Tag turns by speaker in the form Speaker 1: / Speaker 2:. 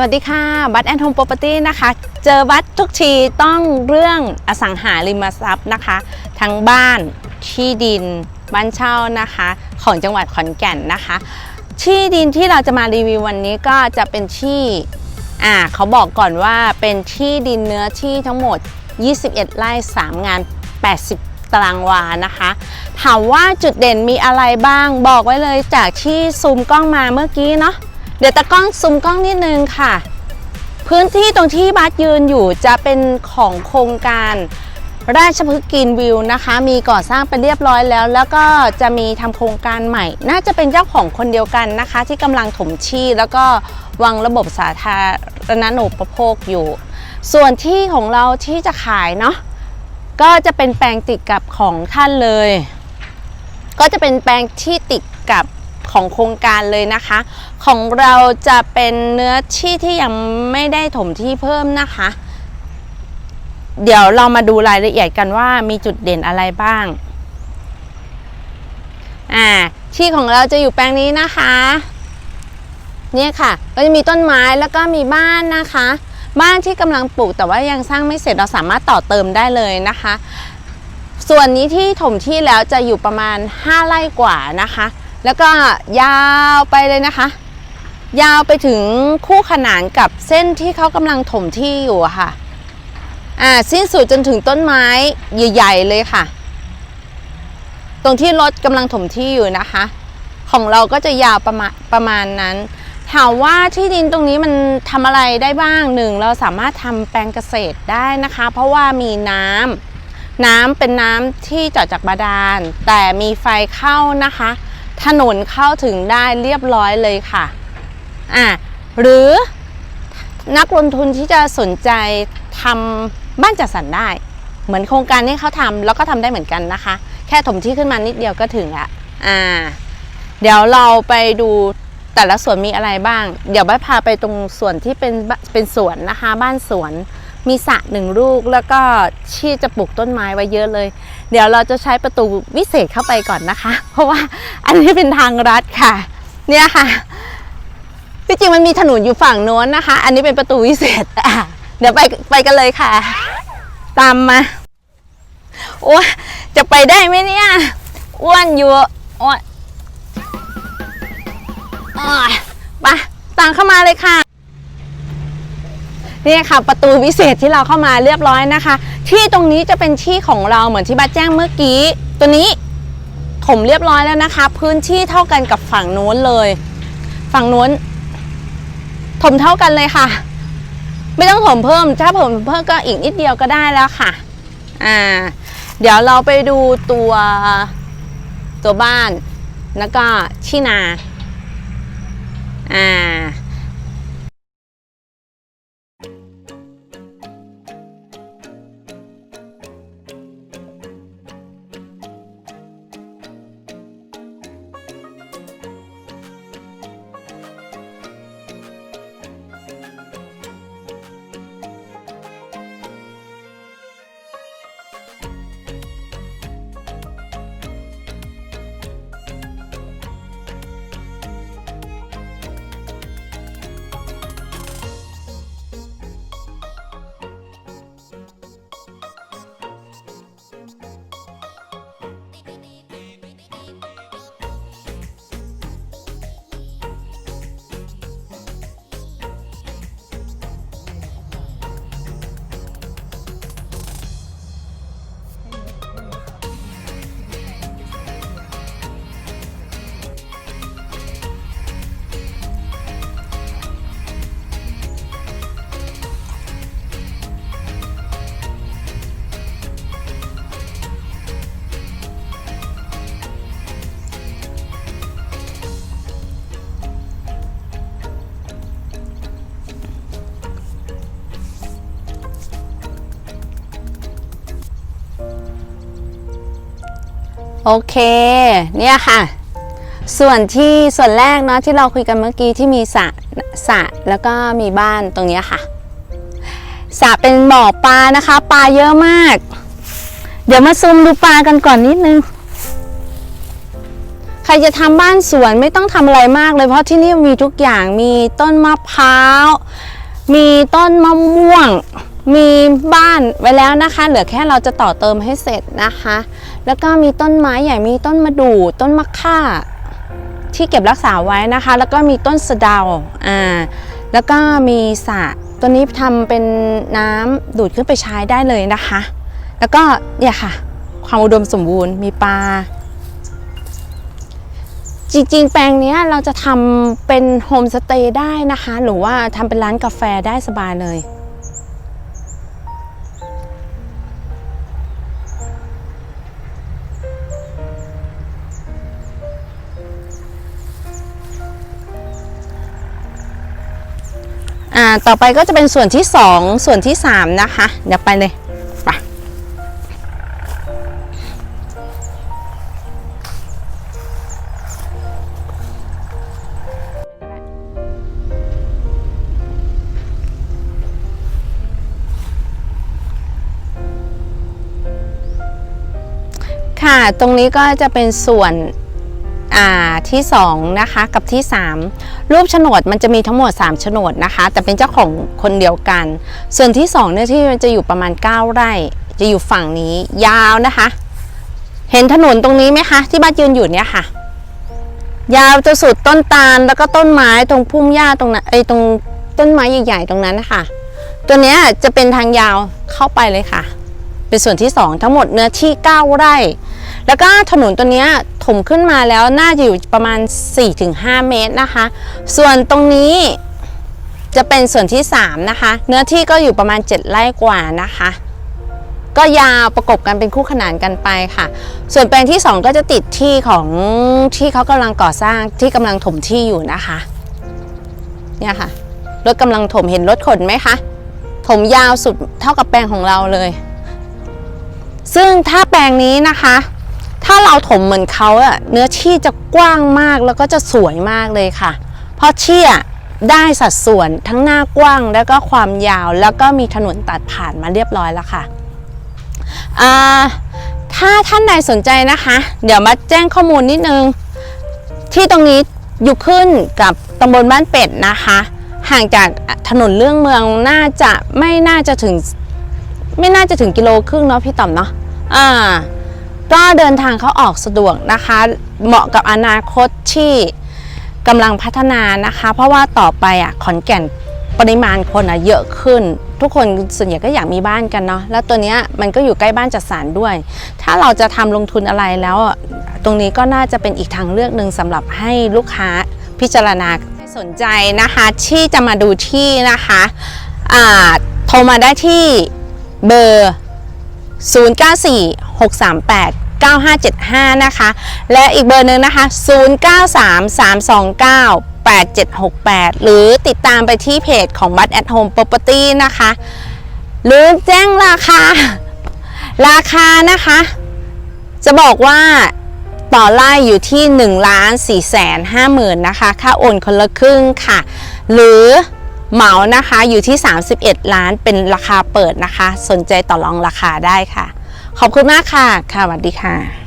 Speaker 1: วัสดีค่ะ บัตแอนโฮมโปรเปอร์ตี้นะคะ เจอบัตทุกทีต้องเรื่องอสังหาริมทรัพย์นะคะ ทั้งบ้านที่ดิน บ้านเช่านะคะ ของจังหวัดขอนแก่นนะคะ ที่ดินที่เราจะมารีวิววันนี้ก็จะเป็นที่อ่าเขาบอกก่อนว่าเป็นที่ดินเนื้อที่ทั้งหมด 21 ไร่ 3 งาน 80 ตารางวานะคะ ถามว่าจุดเด่นมีอะไรบ้างบอกไว้เลยจากที่ซูมกล้องมาเมื่อกี้เนาะ เดี๋ยวตะกล้องซูมกล้องนิดนึงค่ะ พื้นที่ตรงที่บัสยืนอยู่จะเป็นของโครงการราชพฤกษ์กรีนวิวนะคะ มีก่อสร้างไปเรียบร้อยแล้ว แล้วก็จะมีทำโครงการใหม่ น่าจะเป็นเจ้าของคนเดียวกันนะคะ ที่กำลังถมที่แล้วก็วางระบบสาธารณูปโภคอยู่ ส่วนที่ของเราที่จะขายเนาะก็จะเป็นแปลงติดกับของท่านเลย ก็จะเป็นแปลงที่ติดกับ ของโครงการเลยนะคะ ของเราจะเป็นเนื้อที่ที่ยังไม่ได้ถมที่เพิ่มนะคะ เดี๋ยวเรามาดูรายละเอียดกันว่ามีจุดเด่นอะไรบ้างอ่าที่ของเราจะอยู่แปลงนี้นะคะ เนี่ยค่ะ ก็จะมีต้นไม้แล้วก็มีบ้านนะคะ บ้านที่กำลังปลูกแต่ว่ายังสร้างไม่เสร็จเราสามารถต่อเติมได้เลยนะคะ ส่วนนี้ที่ถมที่แล้วจะอยู่ประมาณ 5 ไร่กว่านะคะ แล้วก็ยาวไปเลยนะคะ ยาวไปถึงคู่ขนานกับเส้นที่เขากำลังถมที่อยู่ค่ะ อ่าสิ้นสุดจนถึงต้นไม้ใหญ่ๆเลยค่ะ ตรงที่รถกำลังถมที่อยู่นะคะ ของเราก็จะยาวประมาณประมาณนั้นถามว่าที่ดินตรงนี้มันทำอะไรได้บ้างหนึ่งเราสามารถทำแปลงเกษตรได้นะคะ เพราะว่ามีน้ำน้ำเป็นน้ำที่เจาะจากบาดาลแต่มีไฟเข้านะคะ ถนนเข้าถึงได้เรียบร้อยเลยค่ะอะหรือนักลงทุนที่จะสนใจทำบ้านจัดสรรได้ เหมือนโครงการนี้เขาทำแล้วก็ทำได้เหมือนกันนะคะ แค่ถมที่ขึ้นมานิดเดียวก็ถึงละอ่า เดี๋ยวเราไปดูแต่ละส่วนมีอะไรบ้าง เดี๋ยวบ้าพาไปตรงส่วนที่เป็นเป็นสวนนะคะ บ้านสวน มีสระหนึ่งลูกแล้วก็ที่จะปลูกต้นไม้ไว้เยอะเลย เดี๋ยวเราจะใช้ประตูวิเศษเข้าไปก่อนนะคะ เพราะว่าอันนี้เป็นทางรัดค่ะ เนี่ยค่ะที่จริงมันมีถนนอยู่ฝั่งโน้นนะคะ อันนี้เป็นประตูวิเศษอะเดี๋ยวไปไปกันเลยค่ะ ตามมาโอ้จะไปได้ไหมเนี่ยอ้วนอยู่อ้ยโอ้ยไปตามเข้ามาเลยค่ะ นี่ค่ะประตูวิเศษที่เราเข้ามาเรียบร้อยนะคะ ที่ตรงนี้จะเป็นที่ของเราเหมือนที่บัตแจ้งเมื่อกี้ ตัวนี้ถมเรียบร้อยแล้วนะคะ พื้นที่เท่ากันกับฝั่งโน้นเลย ฝั่งโน้นถมเท่ากันเลยค่ะ ไม่ต้องถมเพิ่ม ถ้าผมเพิ่มก็อีกนิดเดียวก็ได้แล้วค่ะ อ่า เดี๋ยวเราไปดูตัวตัวบ้าน แล้วก็ที่นา อ่า โอเค เนี่ยค่ะ ส่วนที่ส่วนแรกเนาะที่เราคุยกันเมื่อกี้ที่มีสระสระแล้วก็มีบ้านตรงนี้ค่ะสระเป็นบ่อปลานะคะ ปลาเยอะมาก เดี๋ยวมาซูมดูปลากันก่อนนิดนึง ใครจะทำบ้านสวนไม่ต้องทำอะไรมากเลยเพราะที่นี่มีทุกอย่างมีต้นมะพร้าว มีต้นมะม่วง มีบ้านไว้แล้วนะคะ เหลือแค่เราจะต่อเติมให้เสร็จนะคะ แล้วก็มีต้นไม้ใหญ่มีต้นมะดูต้นมะข่า ที่เก็บรักษาไว้นะคะ แล้วก็มีต้นสะเดาอ่าแล้วก็มีสระตัวนี้ทำเป็นน้ำดูดขึ้นไปใช้ได้เลยนะคะ แล้วก็เนี่ยค่ะ ความอุดมสมบูรณ์มีปลาจริงๆ แปลงนี้เราจะทำเป็นโฮมสเตย์ได้นะคะ หรือว่าทำเป็นร้านกาแฟได้สบายเลย ต่อไปก็จะเป็นส่วนที่ 2 ส่วนที่ 3 นะคะ เดี๋ยวไปเลยไปค่ะ ตรงนี้ก็จะเป็นส่วน ที่2นะคะกับที่ 3 รูปโฉนดมันจะมีทั้งหมด3โฉนดนะคะ แต่เป็นเจ้าของคนเดียวกัน ส่วนที่2เนี่ยที่มันจะอยู่ประมาณ 9 ไร่ จะอยู่ฝั่งนี้ยาวนะคะ เห็นถนนตรงนี้ไหมคะที่บ้านยืนอยู่เนี่ยค่ะ ยาวจะสุดต้นตาลแล้วก็ต้นไม้ตรงพุ่มหญ้าตรงนั้นไอ้ตรงต้นไม้ใหญ่ๆตรงนั้นนะคะตัวเนี้ยจะเป็นทางยาวเข้าไปเลยค่ะ เป็นส่วนที่ 2 ทั้งหมดเนื้อที่ 9 ไร่ แล้วก็ถนนตัวเนี้ย ถมขึ้นมาแล้วน่าจะอยู่ประมาณ 4-5 เมตรนะคะ ส่วนตรงนี้จะเป็นส่วนที่ 3 นะคะ เนื้อที่ก็อยู่ประมาณ 7 ไร่กว่านะคะ ก็ยาวประกบกันเป็นคู่ขนานกันไปค่ะ ส่วนแปลงที่ 2 ก็จะติดที่ของที่เขากำลังก่อสร้างที่กำลังถมที่อยู่นะคะ เนี่ยค่ะ รถกำลังถมเห็นรถขนไหมคะ ถมยาวสุดเท่ากับแปลงของเราเลย ซึ่งถ้าแปลงนี้นะคะ ถ้าเราถมเหมือนเขาอะเนื้อที่จะกว้างมากแล้วก็จะสวยมากเลยค่ะ เพราะที่อะได้สัดส่วนทั้งหน้ากว้างแล้วก็ความยาวแล้วก็มีถนนตัดผ่านมาเรียบร้อยแล้วค่ะถ้าท่านใดสนใจนะคะ เดี๋ยวมาแจ้งข้อมูลนิดนึง ที่ตรงนี้อยู่ขึ้นกับตำบลบ้านเป็ดนะคะ ห่างจากถนนเรื่องเมืองน่าจะไม่น่าจะถึง ไม่น่าจะถึงกิโลครึ่งเนาะพี่ต่อมเนาะอ่า ก็เดินทางเขาออกสะดวกนะคะ เหมาะกับอนาคตที่กำลังพัฒนานะคะ เพราะว่าต่อไปอะขอนแก่นปริมาณคนอะเยอะขึ้น ทุกคนส่วนใหญ่ก็อยากมีบ้านกันเนาะแล้วตัวเนี้ยมันก็อยู่ใกล้บ้านจัดสรรด้วย ถ้าเราจะทำลงทุนอะไรแล้ว ตรงนี้ก็น่าจะเป็นอีกทางเลือกหนึ่งสำหรับให้ลูกค้าพิจารณาสนใจนะคะที่จะมาดูที่นะคะอ่าโทรมาได้ที่เบอร์ 0946389575 นะคะ และอีกเบอร์หนึ่งนะคะ 0933298768 หรือติดตามไปที่เพจของ b u d at Home Property นะคะ หรือแจ้งราคา ราคานะคะ จะบอกว่าต่อไล่อยู่ที่1ล้าน4แสน5หมื่นนะคะ ค่าโอนคนละครึ่งค่ะ หรือ เหมานะคะอยู่ที่ 31 ล้านเป็นราคาเปิดนะคะ สนใจต่อรองราคาได้ค่ะ ขอบคุณมากค่ะค่ะสวัสดีค่ะ